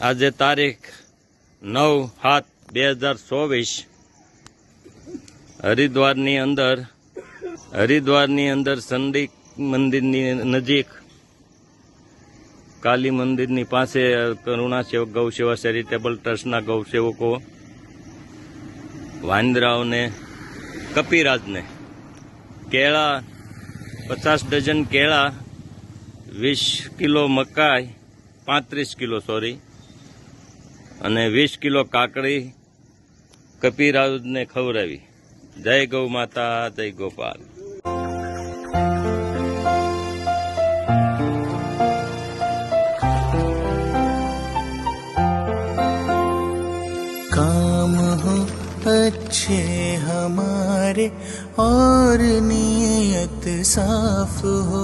આજે તારીખ નવ સાત બે હજાર ચોવીસ. હરિદ્વારની અંદર હરિદ્વારની અંદર ચંડી મંદિરની નજીક, કાલી મંદિરની પાસે કરુણા સેવક ગૌ ચેરિટેબલ ટ્રસ્ટના ગૌસેવકો વાંદરાઓને, કપિરાજને, કેળા, પચાસ ડઝન કેળા, વીસ કિલો મકાઈ, પાંત્રીસ કિલો સોરી અને વીસ કિલો કાકડી કપિરાજને ખવડાવી જય ગૌ માતા જય ગોપાલ काम हो अच्छे हमारे और नीयत साफ हो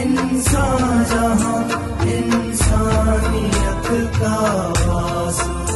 इंसान जहाँ इंसानियत का वास